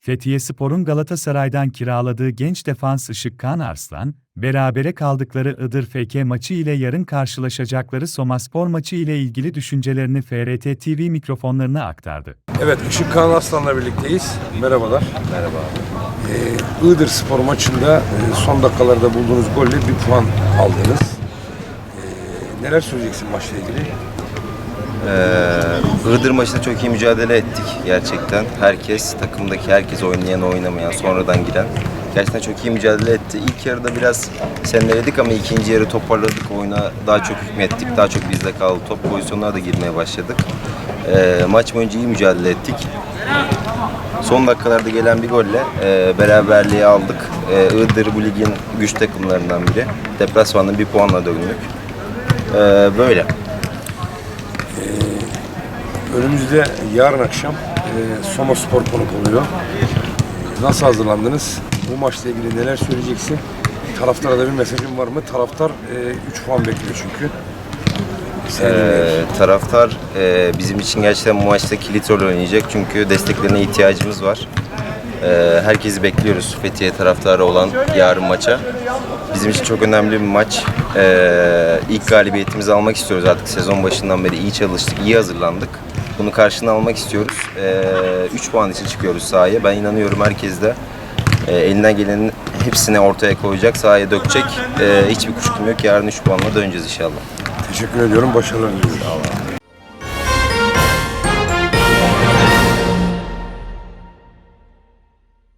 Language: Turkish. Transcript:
Fethiye Spor'un Galatasaray'dan kiraladığı genç defans Işık Kan Arslan, berabere kaldıkları Iğdır FK maçı ile yarın karşılaşacakları Somaspor maçı ile ilgili düşüncelerini FRT TV mikrofonlarına aktardı. Evet, Işık Kaan Aslan'la birlikteyiz. Merhabalar. Merhaba Ee, Iğdır Spor maçında e, son dakikalarda bulduğunuz golle bir puan aldınız. Ee, neler söyleyeceksin maçla ilgili? Ee, Iğdır maçında çok iyi mücadele ettik gerçekten. Herkes, takımdaki herkes oynayan oynamayan, sonradan giren. Gerçekten çok iyi mücadele etti. İlk yarıda biraz seneledik ama ikinci yarı toparladık. Oyuna daha çok hükmettik. Daha çok bizde kaldı. Top pozisyonlara da girmeye başladık. Ee, maç boyunca iyi mücadele ettik. Son dakikalarda gelen bir golle e, beraberliği aldık. E, Iğdır bu ligin güç takımlarından biri. Deplasmanda bir puanla döndük. Ee, böyle. Önümüzde yarın akşam e, Soma Spor konuk oluyor. Ee, Nasıl hazırlandınız? Bu maçla ilgili neler söyleyeceksin? Taraftara da bir mesajın var mı? Taraftar 3 puan bekliyor çünkü. Ee, taraftar e, bizim için gerçekten bu maçta kilit rol oynayacak çünkü desteklerine ihtiyacımız var. Ee, herkesi bekliyoruz Fethiye taraftarı olan yarın maça. Bizim için çok önemli bir maç. Ee, ilk galibiyetimizi almak istiyoruz artık sezon başından beri iyi çalıştık, iyi hazırlandık. Bunu karşına almak istiyoruz. 3 puan için çıkıyoruz sahaya. Ben inanıyorum herkes de e, elinden gelenin hepsini ortaya koyacak, sahaya dökecek. Ee, hiçbir kuşkum yok. Yarın 3 puanla döneceğiz inşallah. Teşekkür ediyorum. Başarılar diliyorum.